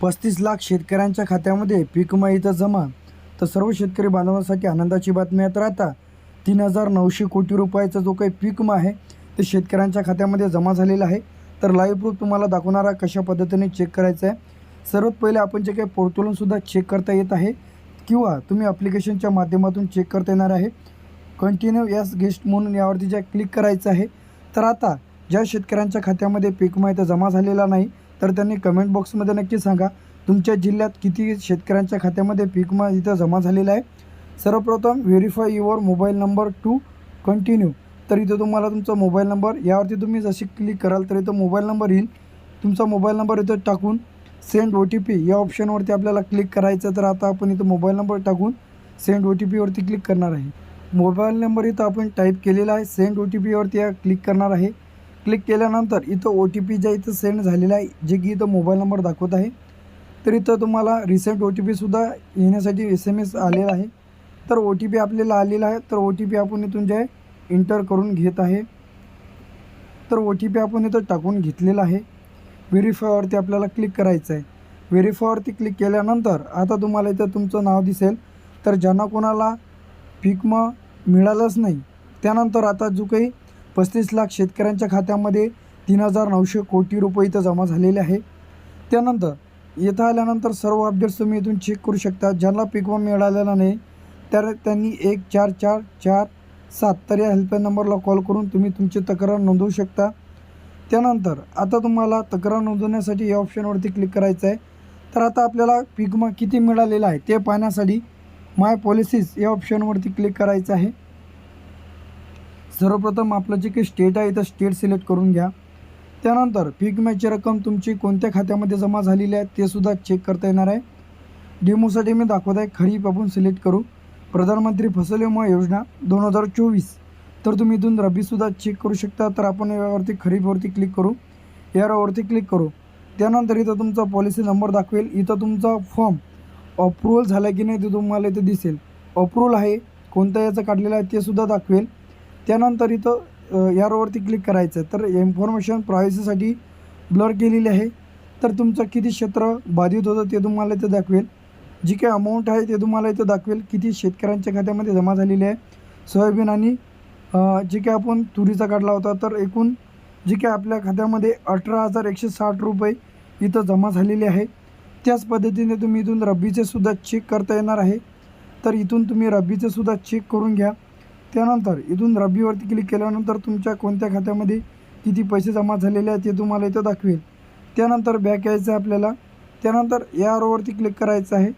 पस्तीस लाख शेतकऱ्यांच्या खात्यामध्ये पीक जमा. तर सर्व शेतकरी बांधवांसाठी आनंदाची बातमी आता राहता. तीन हजार नऊशे कोटी रुपयाचा जो काही पीक मा आहे ते शेतकऱ्यांच्या खात्यामध्ये जमा झालेला आहे. तर लाईव्ह प्रूफ तुम्हाला दाखवणारा कशा पद्धतीने चेक करायचं आहे. सर्वात पहिले आपण जे काही पोर्टलूनसुद्धा चेक करता येत आहे किंवा तुम्ही ॲप्लिकेशनच्या माध्यमातून चेक करता येणार आहे. कंटिन्यू यस गेस्ट म्हणून यावरती ज्या क्लिक करायचं आहे तर आता ज्या शेतकऱ्यांच्या खात्यामध्ये पीक विमा इथं जमा झालेला नाही तर त्यांनी कमेंट बॉक्समध्ये नक्की सांगा तुमच्या जिल्ह्यात किती शेतकऱ्यांच्या खात्यामध्ये पीक विमा इथं जमा झालेला आहे? सर्वप्रथम verify your mobile number to continue तर इथं तुम्हाला तुमचा मोबाईल नंबर यावरती तुम्ही जशी क्लिक कराल तर इथं मोबाईल नंबर येईल. तुमचा मोबाईल नंबर इथं टाकून सेंड ओ टी पी या ऑप्शनवरती आपल्याला क्लिक करायचं तर आता आपण इथं मोबाईल नंबर टाकून सेंड ओ टी पीवरती क्लिक करणार आहे. मोबाईल नंबर इथं आपण टाईप केलेला आहे सेंड ओ टी पीवरती या क्लिक करणार आहे. क्लिक केल्यानंतर इथं ओ टी पी ज्या इथं सेंड झालेला आहे जे की इथं मोबाईल नंबर दाखवत आहे तर इथं तुम्हाला रिसेंट ओ टी पीसुद्धा येण्यासाठी एस एम एस आलेला आहे. तर ओ टी पी आपल्याला आलेला आहे तर ओ टी पी आपण इथून जे आहे इंटर करून घेत आहे. तर ओ टी पी आपण इथं टाकून घेतलेला आहे. व्हेरीफायवरती आपल्याला क्लिक करायचं आहे. व्हेरीफायवरती क्लिक केल्यानंतर आता तुम्हाला इथं तुमचं नाव दिसेल. तर ज्यांना कोणाला पीक मिळालंच नाही त्यानंतर आता जो काही पस्तीस लाख शेतकऱ्यांच्या खात्यामध्ये तीन हजार नऊशे कोटी रुपये इथं जमा झालेले आहे. त्यानंतर येथं आल्यानंतर सर्व अपडेट्स तुम्ही इथून चेक करू शकता. ज्यांना पीक मिळालेला नाही तर त्यांनी एक चार चार चार सात तर या हेल्पलाईन नंबरला कॉल करून तुम्ही तुमची तक्रार नोंदवू शकता. त्यानंतर आता तुम्हाला तक्रार नोंदवण्यासाठी या ऑप्शनवरती क्लिक करायचं आहे तर आता आपल्याला पीक किती मिळालेला आहे ते पाहण्यासाठी माय पॉलिसीज या ऑप्शनवरती क्लिक करायचं आहे. सर्वप्रथम आपलं जे काही स्टेट आहे तर स्टेट सिलेक्ट करून घ्या. त्यानंतर पीक विम्याची रक्कम तुमची कोणत्या खात्यामध्ये जमा झालेली आहे ते सुद्धा चेक करता येणार आहे. डेमोसाठी मी दाखवत आहे खरीप आपण सिलेक्ट करू. प्रधानमंत्री फसल विमा योजना दोन हजार चोवीस. तर तुम्ही इथून रब्बीसुद्धा चेक करू शकता. तर आपण यावरती खरीपवरती क्लिक करू. यावरती क्लिक करू. त्यानंतर इथं तुमचा पॉलिसी नंबर दाखवेल. इथं तुमचा फॉर्म अप्रुव्हल झाला की नाही ते तुम्हाला इथे दिसेल. अप्रुव्हल आहे कोणता याचं काढलेलं आहे ते सुद्धा दाखवेल. त्यानंतर इथं यारोवरती यावरती क्लिक करायचं तर इन्फॉर्मेशन प्रायव्हसीसाठी ब्लर केलेली आहे. तर तुमचं किती क्षेत्र बाधित होतं ते तुम्हाला इथं दाखवेल. जी काही अमाऊंट आहे ते तुम्हाला इथं दाखवेल. किती शेतकऱ्यांच्या खात्यामध्ये जमा झालेली आहे. सोयाबीन आणि जे काही आपण तुरीचा काढला होता तर एकूण जे काही आपल्या खात्यामध्ये अठरा हजार एकशे साठ रुपये इथं जमा झालेले आहे. त्याच पद्धतीने तुम्ही इथून रब्बीचे सुद्धा चेक करता येणार आहे. तर इथून तुम्ही रब्बीचे सुद्धा चेक करून घ्या. त्यानंतर इथून रब्बीवरती क्लिक केल्यानंतर तुमच्या कोणत्या खात्यामध्ये किती पैसे जमा झालेले आहेत ते तुम्हाला इथं दाखवेल. त्यानंतर बॅक यायचं आहे आपल्याला. त्यानंतर या रोवरती क्लिक करायचं आहे.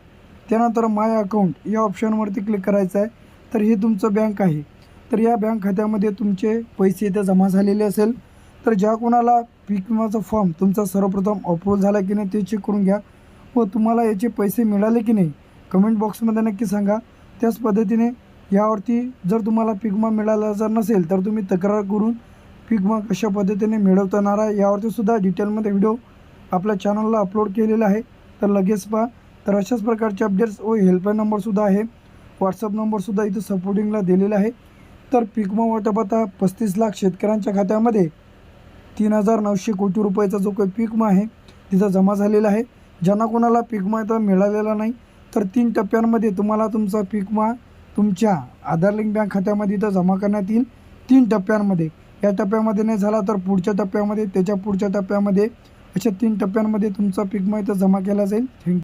त्यानंतर माय अकाउंट या ऑप्शनवरती क्लिक करायचं आहे. तर हे तुमचं बँक आहे. तर या बँक खात्यामध्ये तुमचे पैसे इथे जमा झालेले असेल. तर ज्या कोणाला पीक विमाचा फॉर्म तुमचा सर्वप्रथम अप्रूव्ह झाला की नाही ते चेक करून घ्या. व तुम्हाला याचे पैसे मिळाले की नाही कमेंट बॉक्समध्ये नक्की सांगा. त्याच पद्धतीने यावरती जर तुम्हाला पीक विमा मिळाला जर नसेल तर तुम्ही तक्रार करून पिकमा कशा पद्धतीने मिळवताणार आहे यावरती सुद्धा डिटेलमध्ये व्हिडिओ आपल्या चॅनलला अपलोड केलेला आहे. तर लगेच पहा. तर अशाच प्रकारचे अपडेट्स व हेल्पलाईन नंबरसुद्धा आहे. व्हॉट्सअप नंबरसुद्धा इथं सपोर्टिंगला दिलेला आहे. तर पिकमा वाटप आता पस्तीस लाख शेतकऱ्यांच्या खात्यामध्ये तीन हजार नऊशे कोटी रुपयाचा जो काही पिकमा आहे तिथं जमा झालेला आहे. ज्यांना कोणाला पिकमा इथं मिळालेला नाही तर तीन टप्प्यांमध्ये तुम्हाला तुमचा पिकमा तुमच्या आधार लिंक बँक खात्यामध्ये इथं जमा करण्यात येईल तीन टप्प्यांमध्ये. या टप्प्यामध्ये नाही झाला तर पुढच्या टप्प्यामध्ये त्याच्या पुढच्या टप्प्यामध्ये अशा तीन टप्प्यांमध्ये तुमचा पिकमा इथं जमा केला जाईल. थँक्यू